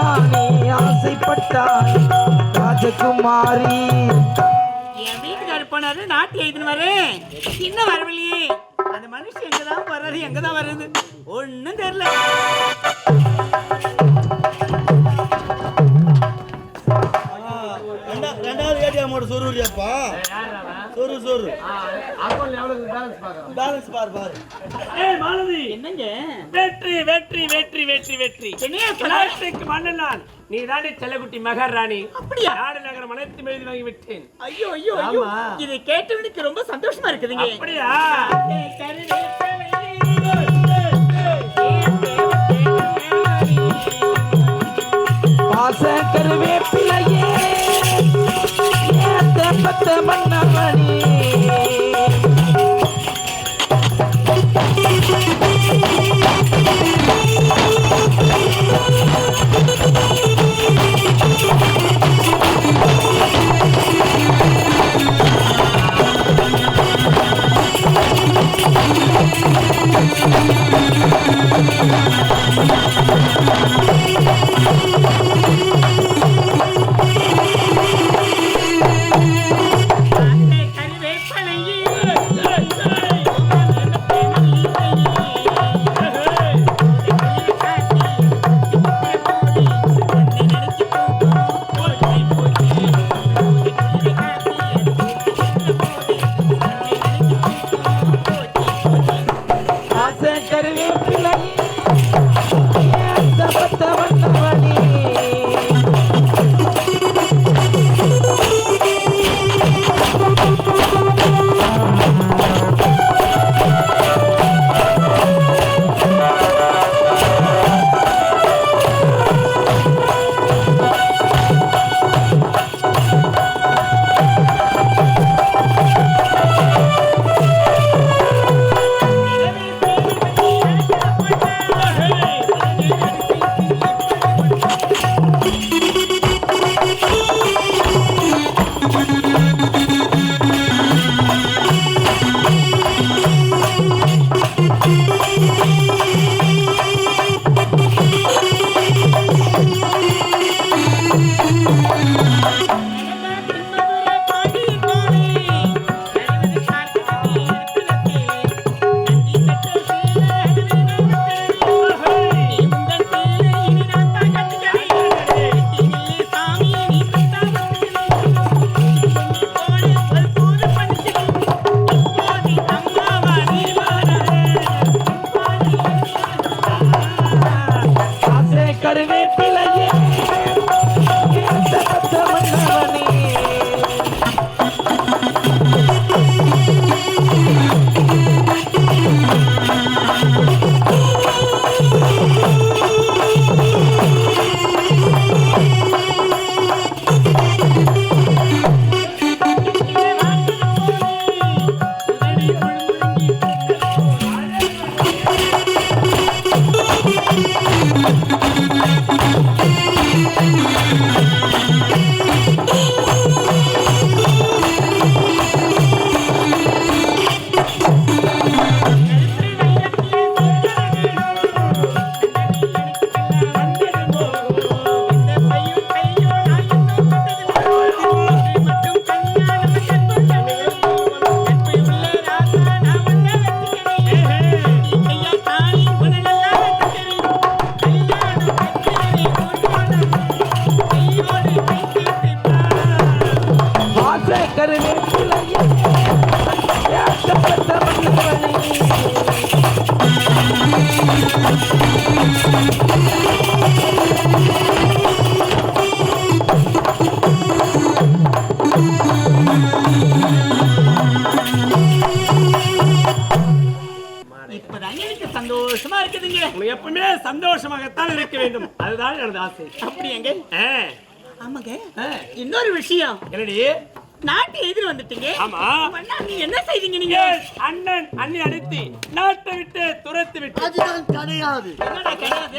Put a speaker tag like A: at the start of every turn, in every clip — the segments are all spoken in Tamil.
A: தானே ஆசைப்பட்டாய் ராஜகுமாரி.
B: என் வீட்டுக்காரு போனாரு நாட்டு எழுதினாரு இன்னும் வரவில்லையே. அந்த மனுஷன் எங்கதான் வர்றாரு எங்கதான் வர்றது? ஒண்ணும் தெரியல.
C: ரெண்டா- ரெண்டாவது ஏடிஎம் ஓட சொருவியாப்பா சொரு சொரு பேலன்ஸ் பாரு பாரு.
D: ஏய் மாலதி.
B: என்னங்க?
D: வெற்றி வெற்றி வெற்றி வெற்றி வெற்றி.
B: என்னையா?
D: பிளாஸ்டிக் நான். நீ தாண்டி செல்லகுட்டி மகாராணி
B: அப்படியா?
D: நாடு நகரம் அனைத்து எழுதி வாங்கி விட்டேன்
B: ஐயோ ஐயோ. ஐயோ. இதை கேட்டவனுக்கு ரொம்ப சந்தோஷமா இருக்குதுங்க.
D: அப்படியா? எப்பவுமே சந்தோஷமாகத்தான் இருக்க வேண்டும். அதுதான் எனது ஆசை.
B: அப்படியாங்க. ஆமாங்க. இன்னொரு விஷயம்.
D: என்னடி?
B: நாட்டு எதிர் வந்துட்டீங்க.
D: ஆமா.
B: அண்ணா, நீங்க என்ன செய்தீங்க நீங்க?
D: அண்ணன் அண்ணி அடித்து நாட்டை விட்டு துரத்து விட்டு
C: அதுதான் கிடையாது.
B: என்னடா கிடையாது?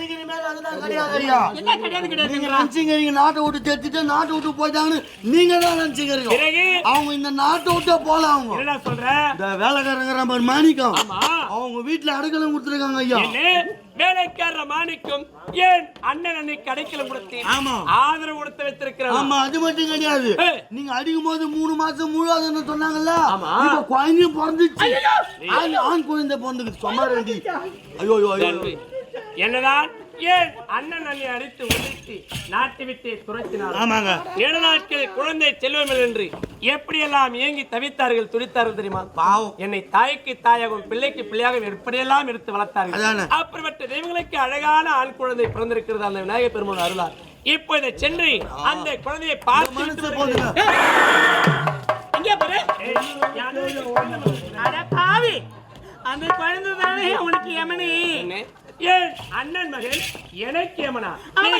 C: நீங்க அதெல்லாம் கிடையாது ஐயா.
E: என்ன கிடையாது
C: நீங்க
E: கிடையாது
C: நினைச்சீங்க நீங்க நாட்டை விட்டு தெரிஞ்சுட்டு நாட்டை விட்டு போயிட்டாங்கன்னு நீங்க தான் நினைச்சீங்க
B: பிறகு?
C: அவங்க இந்த நாட்டை விட்டே போல அவங்க.
B: என்னடா சொல்ற?
C: இந்த வேலைக்காரங்கிற மாதிரி மாணிக்கம்.
B: ஆமா.
C: அவங்க வீட்டுல அடைக்கலம் கொடுத்துருக்காங்க ஐயா.
B: என்ன? வேலைக்காரர மாணிக்கம் ஏன் அண்ணன் அன்னைக்கு அடைக்கலம் கொடுத்தேன்
C: ஆமா.
B: ஆதரவு கொடுத்து வைத்திருக்கிறான்
C: ஆமா அது மட்டும் கிடையாது. நீங்க அடிக்கும் போது மூணு மாசம் முழுவதுன்னு சொன்னாங்கல்ல. இப்ப குழந்தையும் பிறந்துச்சு ஆண் குழந்தை பிறந்துக்கு சும்மா ரெண்டி ஐயோ.
B: என்னதான் ஏன் அண்ணன் அண்ணை அடித்து உதைத்து நாட்டு விட்டு துரத்தினார்
C: ஆமாங்க.
B: ஏழு நாட்கள் குழந்தை செல்வமில் என்று எப்படியெல்லாம் ஏங்கி தவித்தார்கள் துடித்தார்கள் தெரியுமா?
C: பாவம்.
B: என்னை தாய்க்கு தாயாகவும் பிள்ளைக்கு பிள்ளையாக எப்படியெல்லாம் எடுத்து. வளர்த்தார்கள்? அப்படிப்பட்ட தெய்வங்களுக்கு அழகான ஆண் குழந்தை பிறந்திருக்கிறது அந்த விநாயகர் பெருமான் அருளார் இப்போ இதை சென்று அந்த குழந்தையை பார்த்து
E: இங்கே பாரு.
B: ஏய், யாரு?
E: அட பாவி. அந்த குழந்தை தானே உனக்கு யமனி?
B: ஏன்? அண்ணன் மகன் எனக்கு ஏமனா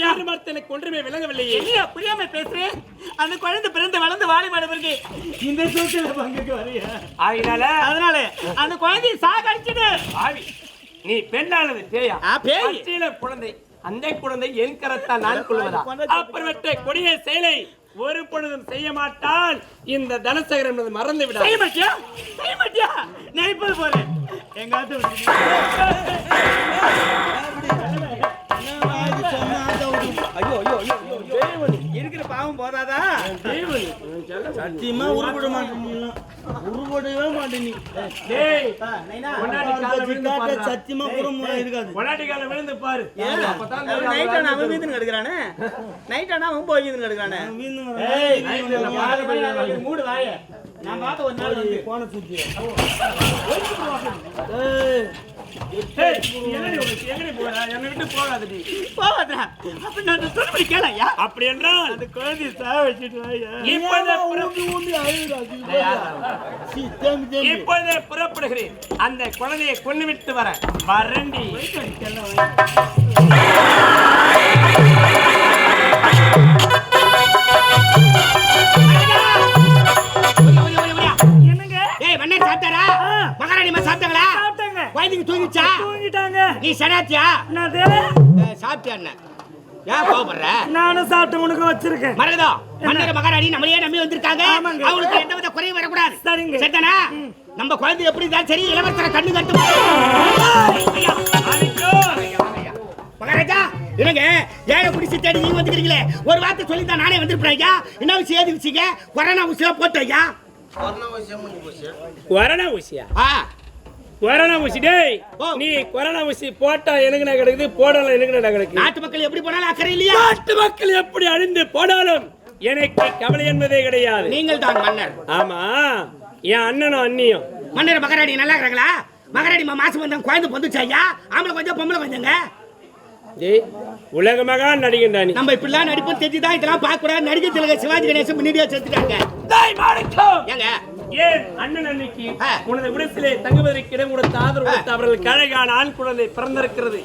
B: யார் மரத்தை எனக்கு ஒன்றுமே விளங்கவில்லையே?
E: என்ன புரியாம பேசுறேன் அந்த குழந்தை பிறந்து வளர்ந்து வாழை பிறகு இந்த சூழ்நிலை பங்குக்கு வரையா?
B: ஆகினால
E: அதனால அந்த குழந்தையை சாகடிச்சிடு.
B: ஆவி நீ பெண்ணானது பேயா?
E: பேய்.
B: குழந்தை அந்த குழந்தை என் கரத்தால் நான் கொள்வதா? அப்படிப்பட்ட கொடிய செயலை ஒரு பொழுதும் செய்ய மாட்டால் இந்த தனசகரம் என்பது மறந்து விட
E: செய்ய மாட்டியா? செய்ய மாட்டியா? நான் இப்போது போறேன். எங்க ஆத்து இருக்கிற பாவம் போதாதா
C: சத்தியமா உருப்பட மாட்டேன் உருப்படவே மாட்டேன். சத்தியமா கூட இருக்காது
B: விழுந்து பாரு
E: நைட் ஆனா அவன் வீதுன்னு கிடக்குறானே நைட் ஆனா அவன் போய் வீதுன்னு கிடக்குறானே மூடு வாய நான் பார்த்த ஒரு நாள் வந்து
C: போன சுத்தி
B: அப்படி என்றால்
E: அந்த குழந்தைய சா வச்சுட்டு வாயா.
B: இப்பொழுதே புற-
C: ஊம்பி ஊம்பி அழுகுறா சீ, தேம்பி தேம்பி.
B: இப்பொழுதே புறப்படுகிறேன். அந்த குழந்தையை கொண்டு விட்டு வர வரண்டி.
E: என்னங்க? ஏய் மன்னர் சாப்பிட்டாரா மகாராணி
F: சாப்பிட்டாங்க
E: குழந்தைங்க தூங்கிச்சா
F: தூங்கிட்டாங்க.
E: நீ சனாத்தியா?
F: என்னது?
E: சாப்பிட்டியா என்ன? ஏன் கோபப்படுற
F: நானும் சாப்பிட்டு உனக்கு வச்சிருக்கேன்.
E: மரகதம் மன்னர் மகாராணி நம்மளையே நம்பி வந்திருக்காங்க.
F: ஆமாங்க.
E: அவங்களுக்கு எந்த வித குறையும் வரக்கூடாது.
F: சரிங்க.
E: சரிதானா? நம்ம குழந்தை எப்படி இருந்தாலும் சரி இளவரசரை கண்ணு
B: அடிக்கோ.
E: மகாராஜா என்னங்க ஏழை குடிச்சு தேடி நீங்க வந்துக்கிறீங்களே. ஒரு வார்த்தை சொல்லி தான் நானே வந்திருப்பேன் ஐயா. என்ன விஷயம் ஏது விஷயங்க? கொரோனா ஊசிலாம் போட்டு ஐயா.
B: கொரோனா ஊசியா?
E: ஆ.
B: கொரோனா ஊசி டேய். நீ கொரோனா ஊசி போட்டா எனக்கு நான் கிடக்குது? போடலாம் எனக்கு நான் கிடக்கு
E: நாட்டு மக்கள் எப்படி போனாலும் அக்கறை இல்லையா?
B: நாட்டு மக்கள் எப்படி அழிந்து போனாலும் எனக்கு கவலை என்பதே கிடையாது.
E: நீங்கள் தான் மன்னர்.
B: ஆமா. என் அண்ணனும் அண்ணியும்
E: மன்னர் மகாராணி நல்லா இருக்கிறாங்களா? மகாராணி மா- மாசம் வந்தாங்க குழந்தை பொந்துச்சா ஐயா? ஆம்பளை கொஞ்சம் பொம்பளை கொஞ்சங்க.
B: உலக மகான் நடிகன்டா நீ
E: நம்ம இப்படிலாம் நடிப்பு தெரிஞ்சுதான் இதெல்லாம் பார்க்க கூடாது நடிகர் திலக சிவாஜி கணேசன் முன்னாடியே செத்துட்டாங்க ஏங்க
B: ஏன் அண்ணன் அன்னைக்கு. உனது விடத்திலே தங்குவதற்கு இடம் கொடுத்த ஆதரவு கொடுத்த அவர்களுக்கு அழகான ஆண் குழந்தை பிறந்திருக்கிறது?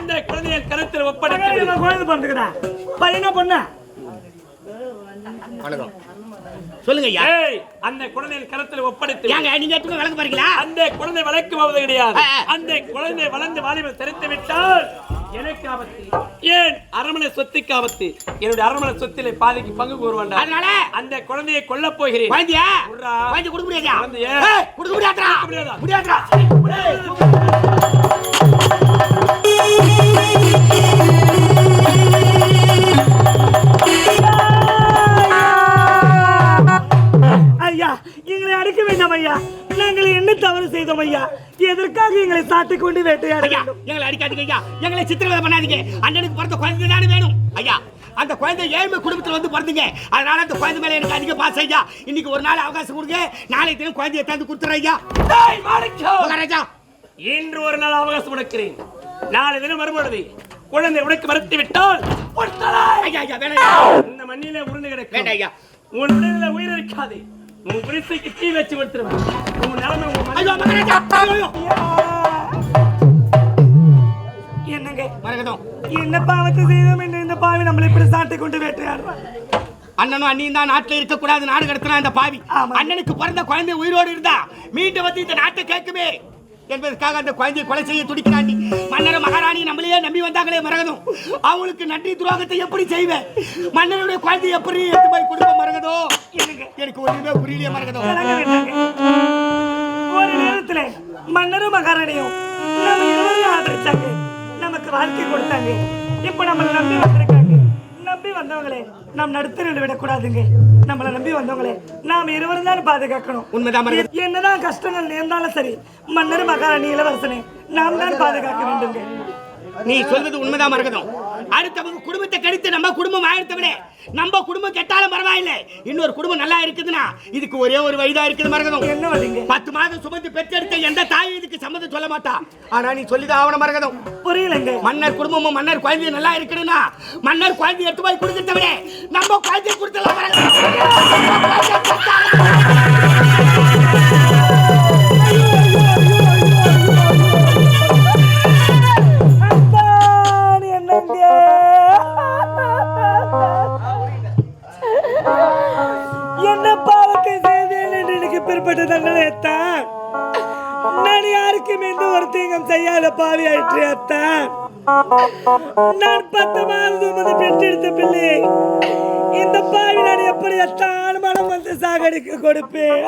B: இந்த குழந்தையை கருத்தில்
F: அம்மா குழந்தை பிறந்துக்கிறேன் பையனா பொண்ணா?
E: வணக்கம். சொல்லுங்க
B: அந்த குழந்தையின் கருத்தில் ஒப்படைத்து
E: ஏங்க நீங்க எட்டுமே விளங்க பாருங்களா
B: அந்த குழந்தை வளர்க்கு போவது கிடையாது. அந்த குழந்தை வளர்ந்து வாலிபல் தெரித்து விட்டால் எனக்கு ஆபத்து. ஏன் அரண்மனை சொத்துக்கு ஆபத்து? என்னுடைய அரண்மனை சொத்திலே பாதிக்கு பங்கு கூறுவாண்டா?
E: அதனால
B: அந்த குழந்தையை கொல்லப் போகிறேன்.
E: குழந்தையா. குழந்தை கொடுக்க முடியாதா?
B: குழந்தைய?
E: கொடுக்க முடியாதா?
B: முடியாதா?
F: சாட்டை கொண்டு வேட்டையாட
E: ஐயா
F: வேண்டும்.
E: எங்களை அடிக்காதீங்க ஐயா. எங்களை சித்திரவதை பண்ணாதீங்க. அண்ணனுக்கு பிறந்த குழந்தை தானே வேணும் ஐயா. அந்த குழந்தை ஏழ்மை குடும்பத்துல வந்து பிறந்துங்க. அதனால அந்த குழந்தை மேல எனக்கு அதிக பாசம் ஐயா. இன்னைக்கு ஒரு நாள் அவகாசம் கொடுங்க. நாளைக்கு தினம் குழந்தைய தந்து கொடுத்துறேன் ஐயா! மகாராஜா
B: இன்று ஒரு நாள் அவகாசம் கொடுக்கிறேன். நாளை தினம் வரும்பொழுது குழந்தை உனக்கு மறுத்து விட்டால்
E: ஐயா ஐயா வேணாம்.
B: இந்த மண்ணிலே உருண்டு
E: வேண்டாம் ஐயா.
B: உன் உடலில் உயிர் இருக்காது. உன் குடிசைக்கு தீ வச்சு விடுத்துருவேன் உன் நிலைமை
E: ஐயோ மகாராஜா.
F: என்ன பாவத்தை செய்தோம் என்று இந்த பாவி நம்மளை இப்படி சாட்டை கொண்டு வேட்டையாடுறான்
E: அண்ணனும் அண்ணியும் தான் நாட்டுல இருக்க கூடாது நாடு கடத்தினா இந்த பாவி. அண்ணனுக்கு பிறந்த குழந்தை உயிரோடு இருந்தா மீண்டும் வந்து இந்த நாட்டை கேட்குமே என்பதற்காக அந்த குழந்தையை கொலை செய்ய துடிக்கிறாண்டி. மன்னர் மகாராணி நம்மளையே நம்பி வந்தாங்களே மரகதம். அவங்களுக்கு நன்றி துரோகத்தை எப்படி செய்வேன்? மன்னருடைய குழந்தை எப்படி எடுத்து போய் குடும்பம் மரகதோ? எனக்கு எனக்கு ஒண்ணுமே புரியலையே மரகதம்.
F: ஒரு நேரத்துல மன்னரும் மகாராணியும் நம்ம இருவரையும் ஆதரிச்சாங்க. நமக்கு வாழ்க்கை கொடுத்தாங்க. இப்ப நம்மளை நம்பி வந்திருக்காங்க. நம்பி வந்தவங்களே நாம் நடுத்தரில் விடக்கூடாதுங்க. நம்மளை நம்பி வந்தவங்களே நாம் இருவரும் தான் பாதுகாக்கணும்.
E: உண்மைதான்
F: என்னதான் கஷ்டங்கள் நேர்ந்தாலும் சரி மன்னர் மகாராணி இளவரசனே நாம் தான் பாதுகாக்க வேண்டுங்க
E: நீ சொல்வது உண்மைதான் மரகதம். அடுத்தவங்க குடும்பத்தை கடித்து நம்ம குடும்பம் ஆயிரத்தை விட நம்ம குடும்பம் கெட்டாலும் பரவாயில்லை. இன்னொரு குடும்பம் நல்லா இருக்குதுன்னா இதுக்கு ஒரே ஒரு வழிதான் இருக்குது மரகதம். பத்து மாதம் சுமந்து பெற்றெடுத்த எந்த தாயும் இதுக்கு சம்மதம் சொல்ல மாட்டா. ஆனா நீ சொல்லிதான் ஆவண மரகதம்.
F: புரியலங்க.
E: மன்னர் குடும்பமும் மன்னர் குழந்தை நல்லா இருக்கணும்னா மன்னர் குழந்தை எடுத்து போய் விட நம்ம குழந்தைய கொடுத்தலாம் மரகதம்.
F: யாருக்கும் எந்த ஒரு தீங்கம் செய்யாத பாவி ஆயிற்று அத்தான் நான் பத்து மாதம் வந்து பெற்றெடுத்த பிள்ளை. இந்த பாவி நான் எப்படி அத்தான் மனம் வந்து சாகடிக்க கொடுப்பேன்?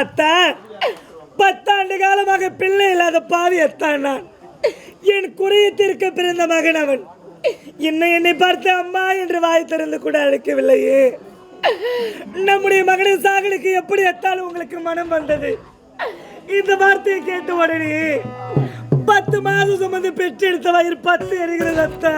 F: அத்தான் பத்தாண்டு காலமாக பிள்ளை இல்லாத பாவி அத்தான் நான். என் குறையத்திற்க பிறந்த மகன் அவன். இன்னும் என்னை பார்த்து அம்மா என்று வாய் திறந்து கூட அழைக்கவில்லையே. நம்முடைய மகனின் சாகலுக்கு எப்படி எத்தாலும் உங்களுக்கு மனம் வந்தது? இந்த வார்த்தையை கேட்ட உடனே பத்து மாதம் சுமந்து பெற்றெடுத்த வயிறு பத்து எரிகிறது அத்தா.